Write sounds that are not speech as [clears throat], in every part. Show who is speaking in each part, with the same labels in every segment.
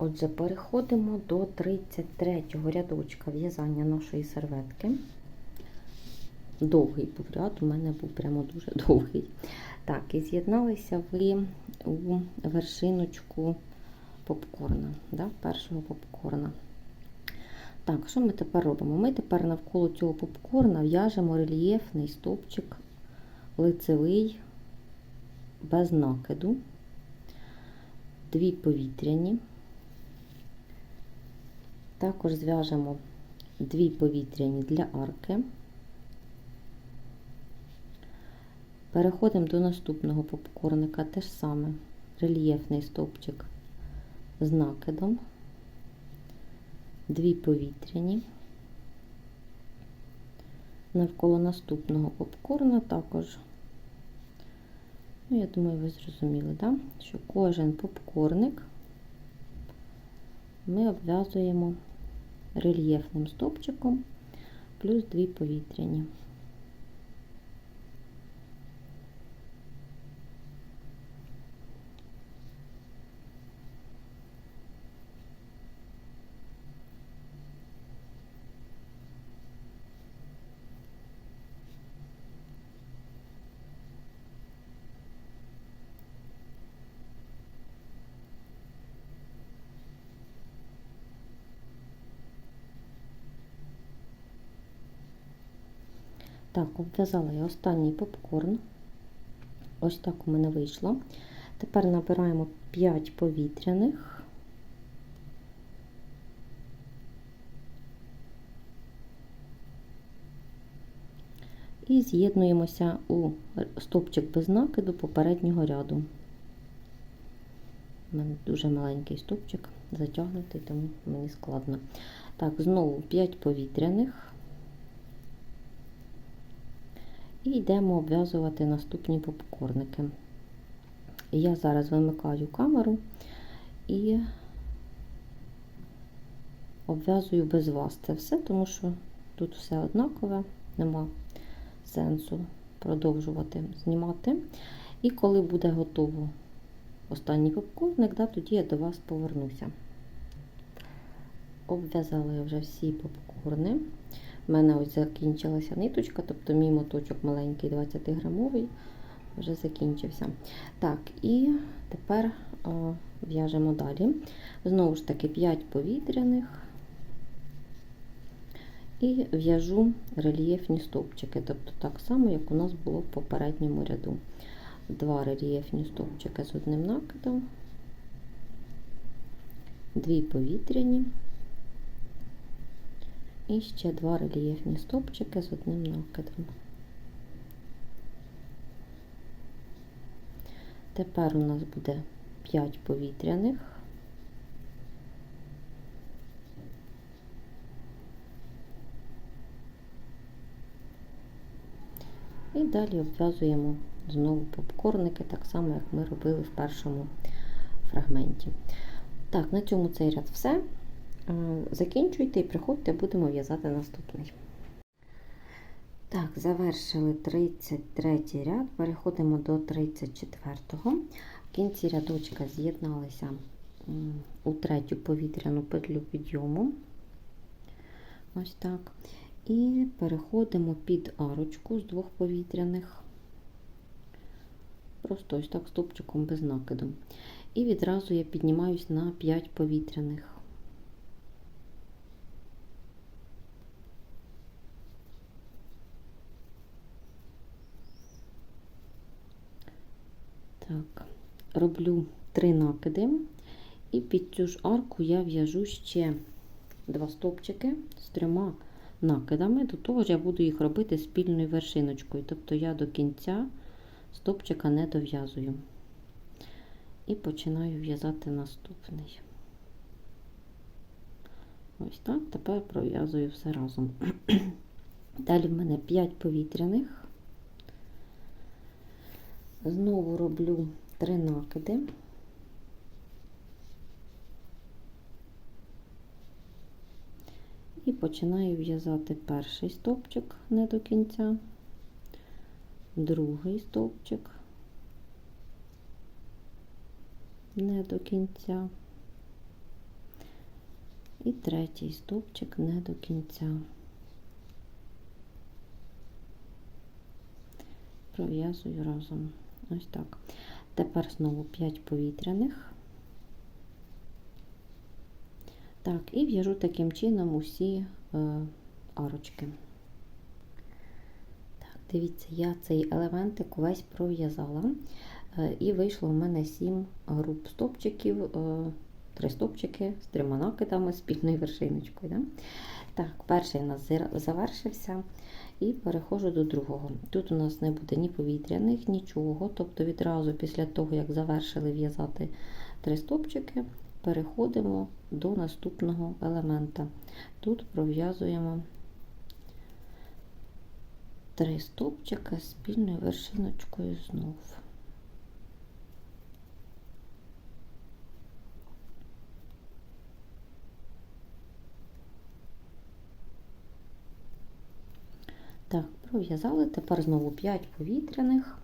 Speaker 1: Отже, переходимо до 33 рядочка в'язання нашої серветки. Довгий був ряд, у мене був прямо дуже [laughs] довгий. Так, і з'єдналися ви у вершиночку попкорна, да, першого попкорна. Так, що ми тепер робимо? Ми тепер навколо цього попкорна в'яжемо рельєфний стовпчик лицевий без накиду, дві повітряні. Також зв'яжемо дві повітряні для арки. Переходимо до наступного попкорника, те ж саме рельєфний стовпчик з накидом, дві повітряні. Навколо наступного попкорна також, ну, я думаю, ви зрозуміли, да? що кожен попкорник ми обв'язуємо рельєфним стовпчиком плюс дві повітряні. Так, обв'язала я останній попкорн. Ось так у мене вийшло. Тепер набираємо 5 повітряних. І з'єднуємося у стовпчик без накиду попереднього ряду. У мене дуже маленький стовпчик затягнутий, тому мені складно. Так, знову 5 повітряних. І йдемо обв'язувати наступні попкорники. Я зараз вимикаю камеру і обв'язую без вас це все, тому що тут все однакове, нема сенсу продовжувати знімати. І коли буде готово останній попкорник, да, тоді я до вас повернуся. Обв'язала я вже всі попкорни. У мене ось закінчилася ниточка, тобто мій моточок маленький 20-грамовий, вже закінчився. Так, і тепер в'яжемо далі. Знову ж таки, 5 повітряних і в'яжу рельєфні стовпчики, тобто так само, як у нас було в попередньому ряду. Два рельєфні стовпчики з одним накидом, дві повітряні. І ще два рельєфні стовпчики з одним накидом. Тепер у нас буде 5 повітряних. І далі обв'язуємо знову попкорники, так само, як ми робили в першому фрагменті. Так, на цьому цей ряд все. Закінчуйте і приходьте, будемо в'язати наступний. Так, завершили 33 ряд, переходимо до 34-го. В кінці рядочка з'єдналися у третю повітряну петлю підйому. Ось так. І переходимо під арочку з двох повітряних, просто ось так стопчиком без накиду. І відразу я піднімаюсь на 5 повітряних. Так, роблю три накиди, і під цю ж арку я в'яжу ще два стовпчики з трьома накидами. До того ж, я буду їх робити спільною вершиночкою, тобто я до кінця стовпчика не дов'язую. І починаю в'язати наступний. Ось так, тепер пров'язую все разом. [clears throat] Далі в мене 5 повітряних. Знову роблю три накиди. І починаю в'язати перший стовпчик не до кінця, другий стовпчик не до кінця, І третій стовпчик не до кінця. Пров'язую разом. Ось так. Тепер знову 5 повітряних. Так, і в'яжу таким чином усі е, арочки. Так, дивіться, я цей елементик увесь пров'язала. Е, і вийшло в мене 7 груп стопчиків, е, 3 стопчики з трьома накидами, спільною вершиночкою. Да? Так, перший у нас завершився. І переходжу до другого. Тут у нас не буде ні повітряних, нічого. Тобто відразу після того, як завершили в'язати три стопчики, переходимо до наступного елемента. Тут пров'язуємо три стопчика спільною вершиночкою знову. Так, пров'язали, тепер знову 5 повітряних.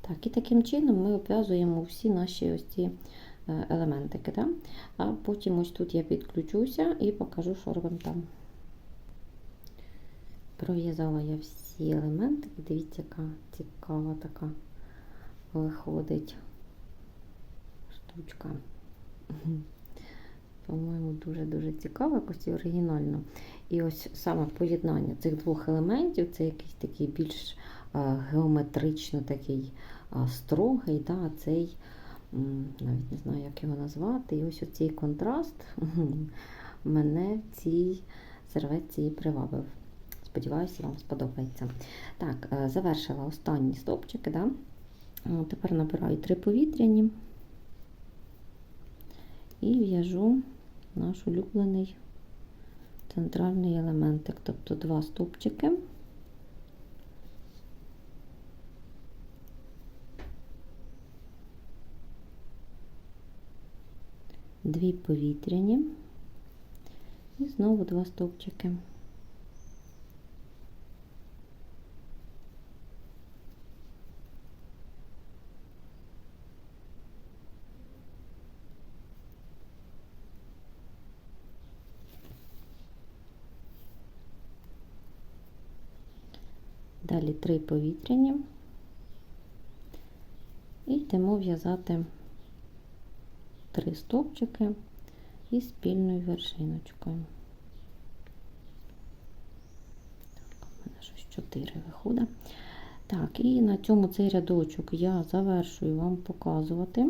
Speaker 1: Так, і таким чином ми обв'язуємо всі наші ось ці е, елементики. Да? А потім ось тут я підключуся і покажу, що робимо там. Пров'язала я всі елементики, дивіться, яка цікава така виходить штучка. По-моєму, дуже-дуже цікаво, якось оригінально. І ось саме поєднання цих двох елементів це якийсь такий більш геометрично такий строгий, да, цей, навіть не знаю, як його назвати. І ось оцей контраст мене в цій серветці і привабив. Сподіваюся, вам сподобається. Так, е, завершила останні стопчики. Да? Тепер набираю три повітряні і в'яжу наш улюблений центральний елементик, тобто два стовпчики. Дві повітряні і знову два стовпчики. Далі три повітряні і йдемо в'язати три стовпчики із спільною вершиночкою. Так, у мене щось 4 виходить. Так, і на цьому цей рядочок я завершую вам показувати.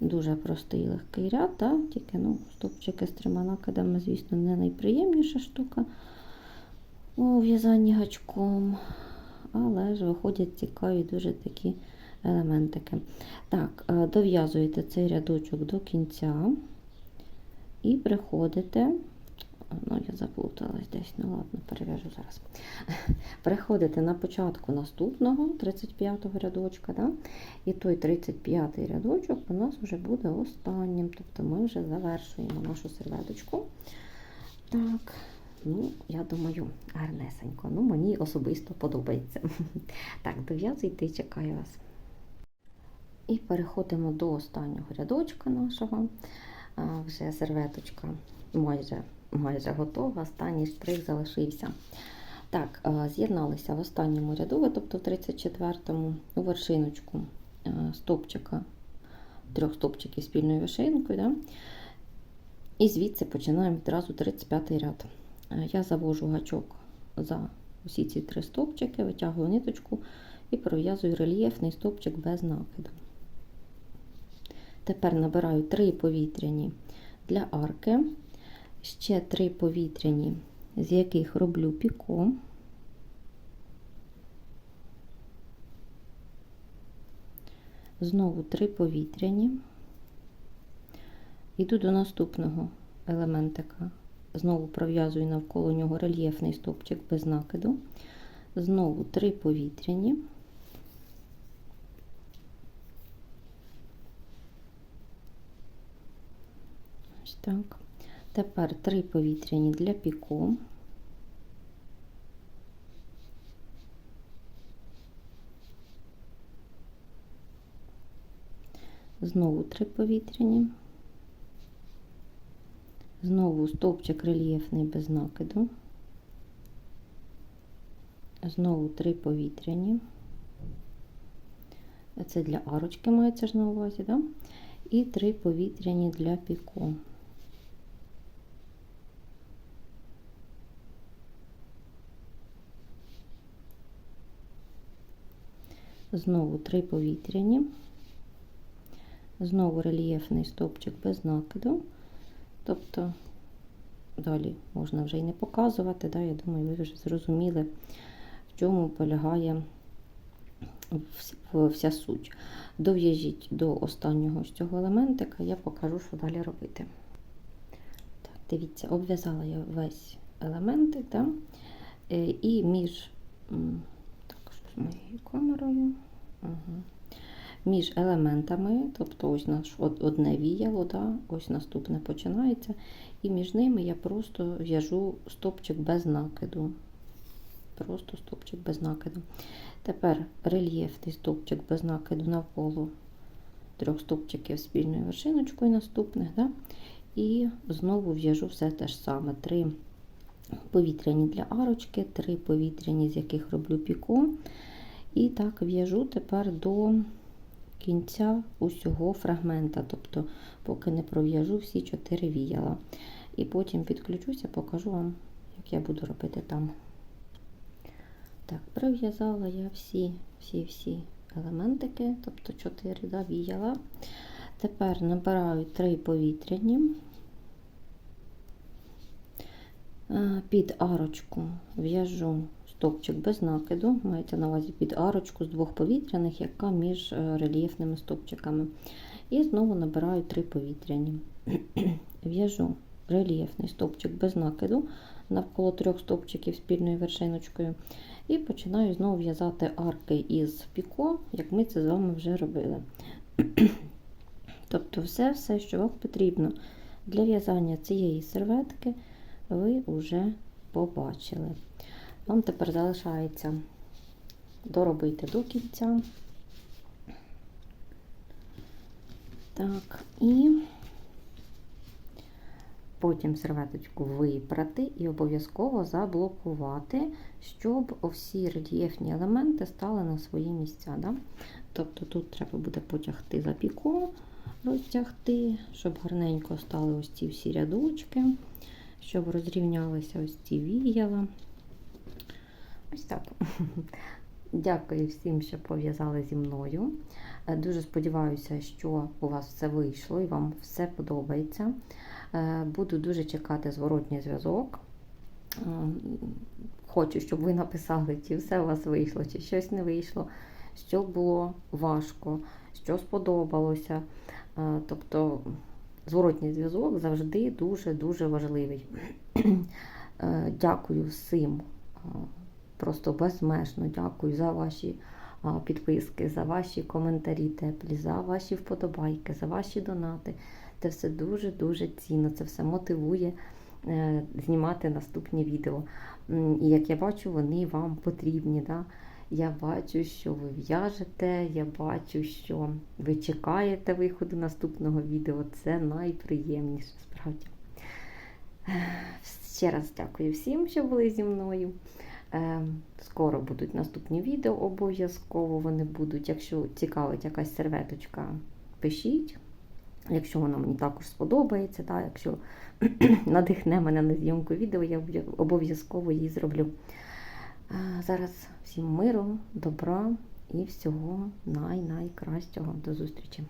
Speaker 1: Дуже простий легкий ряд, так? тільки ну, стовпчики з трьома накидами, звісно, не найприємніша штука у в'язанні гачком, але ж виходять цікаві дуже такі елементики. Так, е, дов'язуєте цей рядочок до кінця і приходите. Ну, я заплуталась десь, ну ладно, перев'яжу зараз. Приходите на початку наступного 35-го рядочка, да? і той 35-й рядочок у нас вже буде останнім. Тобто ми вже завершуємо нашу серветочку. Так, Ну, я думаю, гарнесенько. Ну, мені особисто подобається. [laughs] Так, дов'язуйте і чекаю вас. І переходимо до останнього рядочка нашого. Вже серветочка майже майже готова, останній штрих залишився. Так, з'єдналися в останньому ряду, тобто в 34-му у вершиночку стопчика, трьох стопчиків спільною вершинкою. Да? І звідси починаємо відразу 35-й ряд. Е, я завожу гачок за усі ці три стовпчики, витягую ниточку і пров'язую рельєфний стовпчик без накиду. Тепер набираю три повітряні для арки, ще три повітряні, з яких роблю піко. Знову три повітряні. Іду до наступного елементика Знову пров'язую навколо нього рельєфний стовпчик без накиду. Знову три повітряні. Ось так. Тепер три повітряні для піку. Знову три повітряні. Знову стовпчик рельєфний без накиду. Знову три повітряні. Це для арочки мається ж на увазі, да? І три повітряні для піко. Знову три повітряні. Знову рельєфний стовпчик без накиду. Тобто далі можна вже й не показувати. Да? Я думаю, ви вже зрозуміли, в чому полягає вся суть. Дов'яжіть до останнього з цього елементика, я покажу, що далі робити. Так, Дивіться, обв'язала я весь елементик, да? Е, і між так, з моєю камерою. Угу. Між елементами, тобто ось наш одне віяло, да? ось наступне починається, і між ними я просто в'яжу стопчик без накиду. Просто стопчик без накиду. Тепер рельєфний стовпчик без накиду навколо трьох стовпчиків спільною вершиночкою наступних. Да? І знову в'яжу все те ж саме. Три повітряні для арочки, три повітряні, з яких роблю піку. І так в'яжу тепер до кінця усього фрагмента, тобто, поки не пров'яжу всі чотири віяла. І потім підключуся, покажу вам, як я буду робити там. Так, прив'язала я всі всі всі елементики, тобто 4 да, віяла. Тепер набираю 3 повітряні, під арочку в'яжу стовпчик без накиду, мається на увазі під арочку з двох повітряних, яка між е, рельєфними стовпчиками. І знову набираю 3 повітряні. [clears throat] В'яжу рельєфний стовпчик без накиду навколо трьох стовпчиків спільною вершиночкою. І починаю знову в'язати арки із піко, як ми це з вами вже робили. [clears throat] Тобто, все, все, що вам потрібно для в'язання цієї серветки, ви вже побачили. Вам тепер залишається доробити до кінця. Так, і Потім серветочку випрати і обов'язково заблокувати, щоб всі рельєфні елементи стали на свої місця. Да? Тобто тут треба буде потягти за піко, розтягти, щоб гарненько стали ось ці всі рядочки, щоб розрівнялися ось ці віяла. Ось так. [laughs] Дякую всім, що пов'язали зі мною. Дуже сподіваюся, що у вас все вийшло і вам все подобається. Е, буду дуже чекати зворотній зв'язок. Е, хочу, щоб ви написали, чи все у вас вийшло, чи щось не вийшло, що було важко, що сподобалося. Е, тобто зворотній зв'язок завжди дуже-дуже важливий. [clears throat] Дякую всім, просто безмежно дякую за ваші підписки, за ваші коментарі теплі, за ваші вподобайки, за ваші донати. Це все дуже-дуже цінно, це все мотивує е, знімати наступні відео. І як я бачу, вони вам потрібні. Да? Я бачу, що ви в'яжете, я бачу, що ви чекаєте виходу наступного відео. Це найприємніше, справді. Ще раз дякую всім, що були зі мною. Е, скоро будуть наступні відео, обов'язково вони будуть. Якщо цікавить якась серветочка, пишіть. Якщо вона мені також сподобається, так, якщо [clears throat] надихне мене на зйомку відео, я обов'язково її зроблю. Зараз всім миру, добра і всього най-найкращого. До зустрічі!